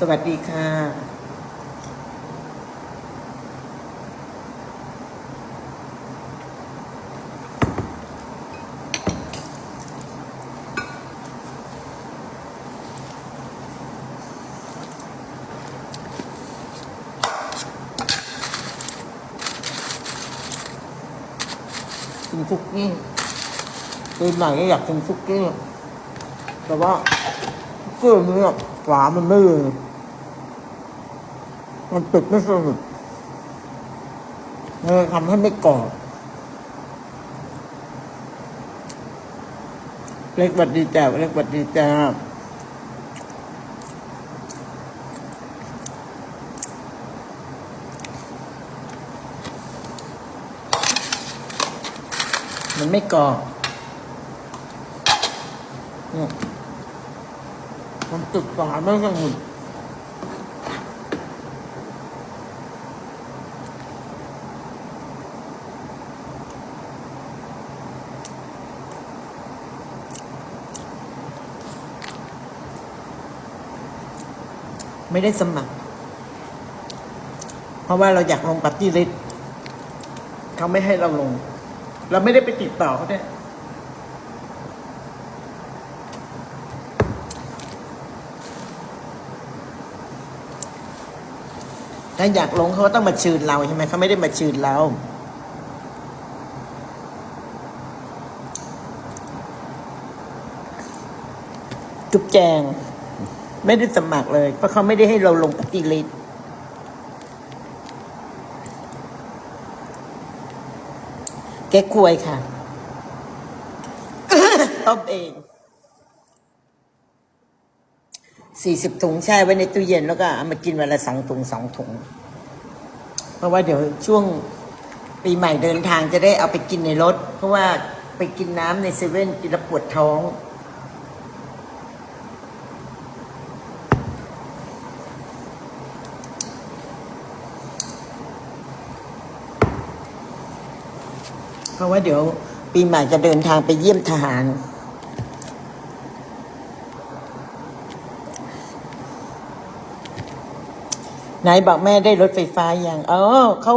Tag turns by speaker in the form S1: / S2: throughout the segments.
S1: สวัสดีค่ะกินคุกกี้ปีใหม่ก็อยากกินคุกี้แต่ว่าคุกกี้นี้อะฝามันไม่เลย มันปิดไม่สนิทมันทำให้ไม่กรอบเล็กบัดดีจ้าเล็กบัดดีจ้ามันไม่กรอบเนี่ยมันติดฝาไม่สนิท ไม่ได้สมัคร เพราะว่าเราอยากลงปฏิริษเขาไม่ให้เราลง เราไม่ได้ไปติดต่อเขาด้วยถ้าอยากลงเขาก็ต้องมาชืนเราใช่ไหมเขาไม่ได้มาชืนเราจุ๊บแจง ไม่ได้สมัครเลย เพราะเขาไม่ได้ให้เราลงปฏิริษแกควยค่ะต้มเองสี่สิบถุงแช่ไว้ในตู้เย็นแล้วก็เอามากินวันละสองถุงสองถุง เพราะว่าเดี๋ยวช่วงปีใหม่เดินทางจะได้เอาไปกินในรถ เพราะว่าไปกินน้ำในเซเว่นกินแล้วปวดท้อง เพราะว่าเดี๋ยวปีใหม่จะเดินทางไปเยี่ยมทหาร ไหนบอกแม่ได้รถไฟฟ้าอย่างอ๋อเขา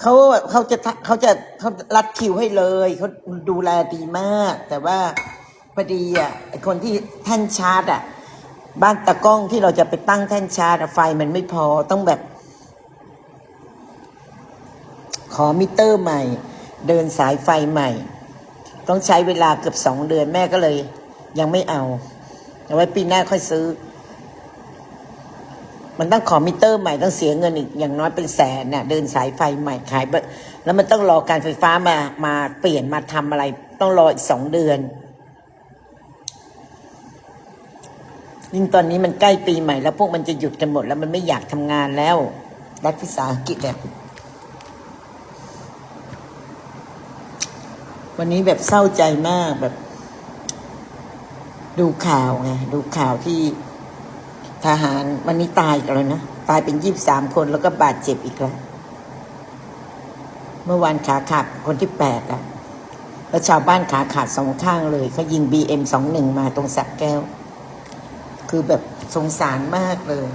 S1: เขาเขาจะเขาจะเขารัดคิวให้เลยเขาดูแลดีมาก แต่ว่าพอดีอะคนที่แท่นชาร์จอะ บ้านตะกล้องที่เราจะไปตั้งแท่นชาร์จไฟมันไม่พอต้องแบบ ขอมิเตอร์ใหม่ เดินสายไฟใหม่ ต้องใช้เวลาเกือบสองเดือนแม่ก็เลย ยังไม่เอาเอาไว้ปีหน้าค่อยซื้อ มันต้องขอมิเตอร์ใหม่ต้องเสียเงินอีกอย่างน้อยเป็นแสนน่ะ เดินสายไฟใหม่ขายแบบแล้วมันต้องรอการไฟฟ้ามามาเปลี่ยนมาทำอะไร ต้องรออีกสองเดือนยิ่งตอนนี้มันใกล้ปีใหม่แล้วพวกมันจะหยุดกันหมดแล้วมันไม่อยากทำงานแล้วรัฐวิสาหกิจแบบ วันนี้แบบเศร้าใจมากแบบ ดูข่าวไงดูข่าวที่ทหารวันนี้ตายกันแล้วนะตายเป็นยี่บสามคนแล้วก็บาดเจ็บอีกแล้วเมื่อวานขาขาดคนที่แปดแล้วแล้วชาวบ้านขาขาดสองข้างเลยเขายิงบีเอ็มสองหนึ่งมาตรงสักแก้ว คือแบบสงสารมากเลย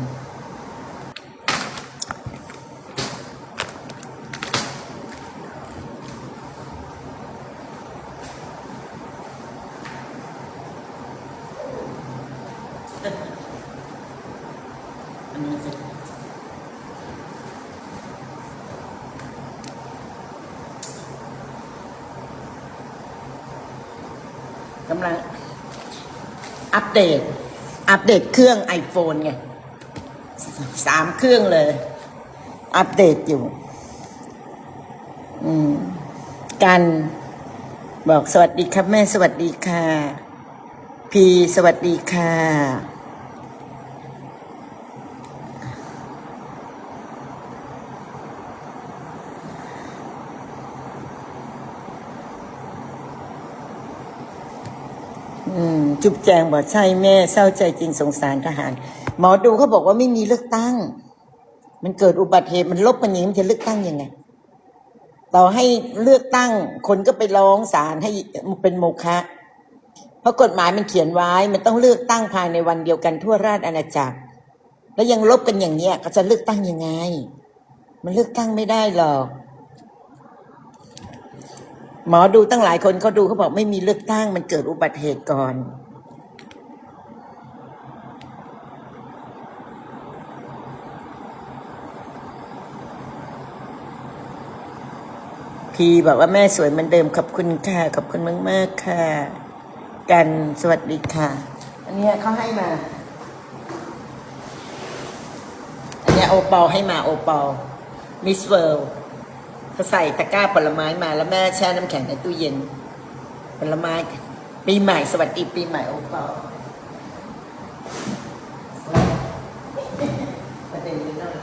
S1: กำลังอัปเดต อัปเดตเครื่อง iPhone ไงสามเครื่องเลย อัปเดตอยู่อืมกันบอกสวัสดีครับแม่สวัสดีค่ะ พีสวัสดีค่ะ จุบแจงบอกใช่แม่เศร้าใจจริงสงสารทหาร หมอดูเขาบอกว่าไม่มีเลือกตั้ง มันเกิดอุบัติเหตุมันลบมันอย่างนี้มันจะเลือกตั้งยังไงต่อให้เลือกตั้ง คนก็ไปร้องศาลให้เป็นโมฆะเพราะกฎหมายมันเขียนไว้ มันต้องเลือกตั้งภายในวันเดียวกันทั่วราชอาณาจักร แล้วยังลบกันอย่างเนี้ยก็จะเลือกตั้งยังไง มันเลือกตั้งไม่ได้หรอก หมอดูตั้งหลายคนเขาดูเขาบอกไม่มีเลือกตั้งมันเกิดอุบัติเหตุก่อนพีบอกว่าแม่สวยเหมือนเดิมขอบคุณค่ะขอบคุณมากมากๆค่ะ กันสวัสดีค่ะ อันนี้เขาให้มา อันนี้โอปอลให้มาโอปอลมิสเวิลเขาใส่ตะกร้าผลไม้มาแล้วแม่แช่น้ำแข็งในตู้เย็น ผลไม้ ปีใหม่สวัสดีปีใหม่โอปอประเด็นนี้นั่น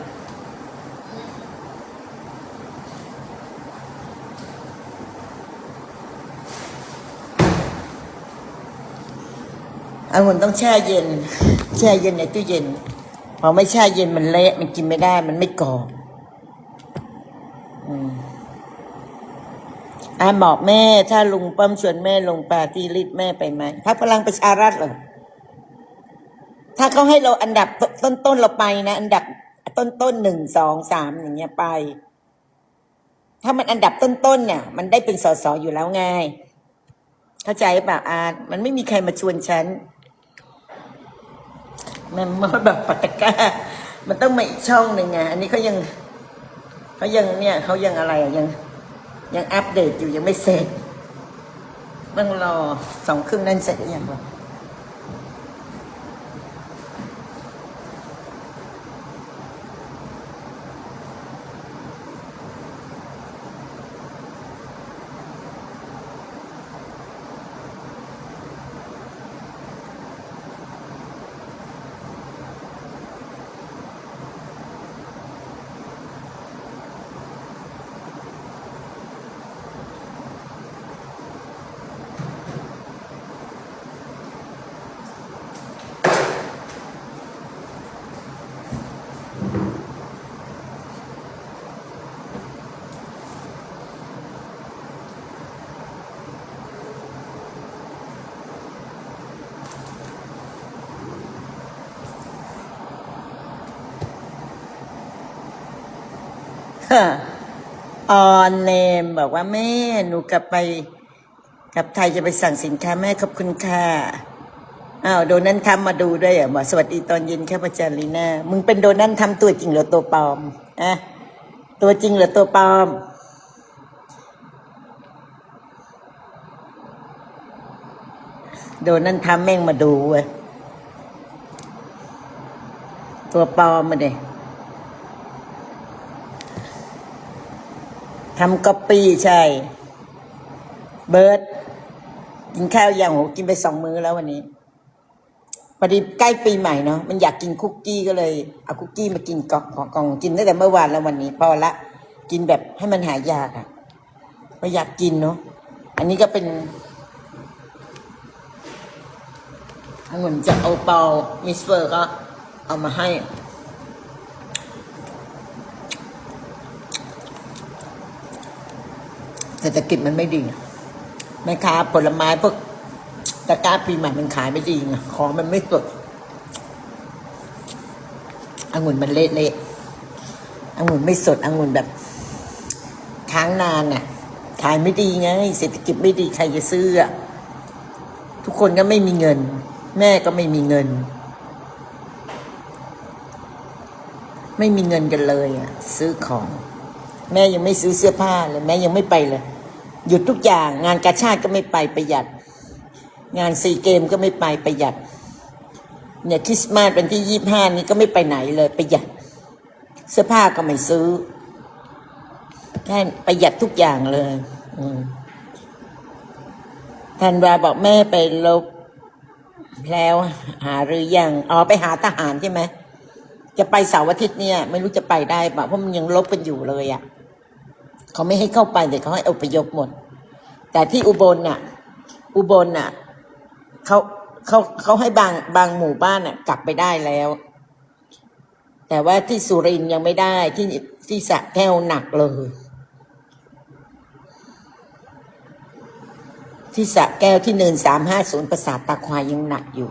S1: องุ่นต้องแช่เย็น แช่เย็นในตู้เย็น พอไม่แช่เย็นมันเละมันกินไม่ได้มันไม่กรอบอืม อ่าบอกแม่ถ้าลุงป้อมชวนแม่ลงปาร์ตี้ลิดแม่ไปไหมพักพลังประชารัฐเหรอถ้าเขาให้เราอันดับต้นต้นๆเราไปนะ อันดับต้นต้นหนึ่งสองสามอย่างเงี้ยไป ถ้ามันอันดับต้นต้นๆเนี่ยมันได้เป็นสสอยู่แล้วไงเข้าใจป่ะอาร์ตมันไม่มีใครมาชวนฉันมันมาแบบปัตกามันต้องมาอีกช่องหนึ่งไงอันนี้เขายังเขายังเนี่ยเขายังอะไรยัง ยังอัปเดตอยู่ยังไม่เสร็จต้องรอสองครึ่งนั้นเสร็จหรือยังวะ ออนเนมบอกว่าแม่หนูกลับไปกลับไทยจะไปสั่งสินค้าแม่ขอบคุณค่ะอ้าวโดนันทำมาดูด้วยเหรอบอสวัสดีตอนเย็นค่ะพระจารีน่ามึงเป็นโดนันทำตัวจริงหรือตัวปลอมอะตัวจริงหรือตัวปลอมโดนั่นทำแม่งมาดูเว้ยตัวปลอมมาเดย ทำก๊อปปี้ใช่ เบิร์ดกินข้าวยังโหกินไปสองมื้อแล้ววันนี้พอดีใกล้ปีใหม่เนาะมันอยากกินคุกกี้ก็เลยเอาคุกกี้มากินกล่องกล่องกินตั้งแต่เมื่อวานแล้ววันนี้พอละ กินแบบให้มันหายากอะก็อยากกินเนาะอันนี้ก็เป็นองุ่นจากโอปอลมิสเฟอร์ก็เอามาให้ เศรษฐกิจมันไม่ดีแม่ค้าผลไม้พวกตะกร้าปีใหม่มันขายไม่ดีไงของมันไม่สดองุ่นมันเละเละองุ่นไม่สดองุ่นแบบค้างนานน่ะ ขายไม่ดีไง เศรษฐกิจไม่ดีใครจะซื้ออะทุกคนก็ไม่มีเงิน แม่ก็ไม่มีเงิน ไม่มีเงินกันเลยอะ ซื้อของ แม่ยังไม่ซื้อเสื้อผ้าเลยแม่ยังไม่ไปเลย หยุดทุกอย่างงานกาชาติก็ไม่ไปประหยัด งานซีเกมก็ไม่ไปประหยัด เนี่ยคริสต์มาสเป็นที่ยี่ห้านี้ก็ไม่ไปไหนเลยประหยัด เสื้อผ้าก็ไม่ซื้อแค่ประหยัดทุกอย่างเลยอืมธันวาบอกแม่ไปลบแล้วหาหรือยังอ๋อไปหาทหารใช่ไหมจะไปเสาร์อาทิตย์เนี่ย ไม่รู้จะไปได้ป่ะเพราะมันยังลบกันอยู่เลยอะ่ะ เขาไม่ให้เข้าไปแต่เขาให้อพยพหมด แต่ที่อุบลน่ะ อุบลน่ะเขาเขาเขาให้บางบางหมู่บ้านน่ะ กลับไปได้แล้ว แต่ว่าที่สุรินยังไม่ได้ที่ที่สะแก้วหนักเลย ที่สะแก้วที่เนินสามห้าศูนย์ประสาทตาควายยังหนักอยู่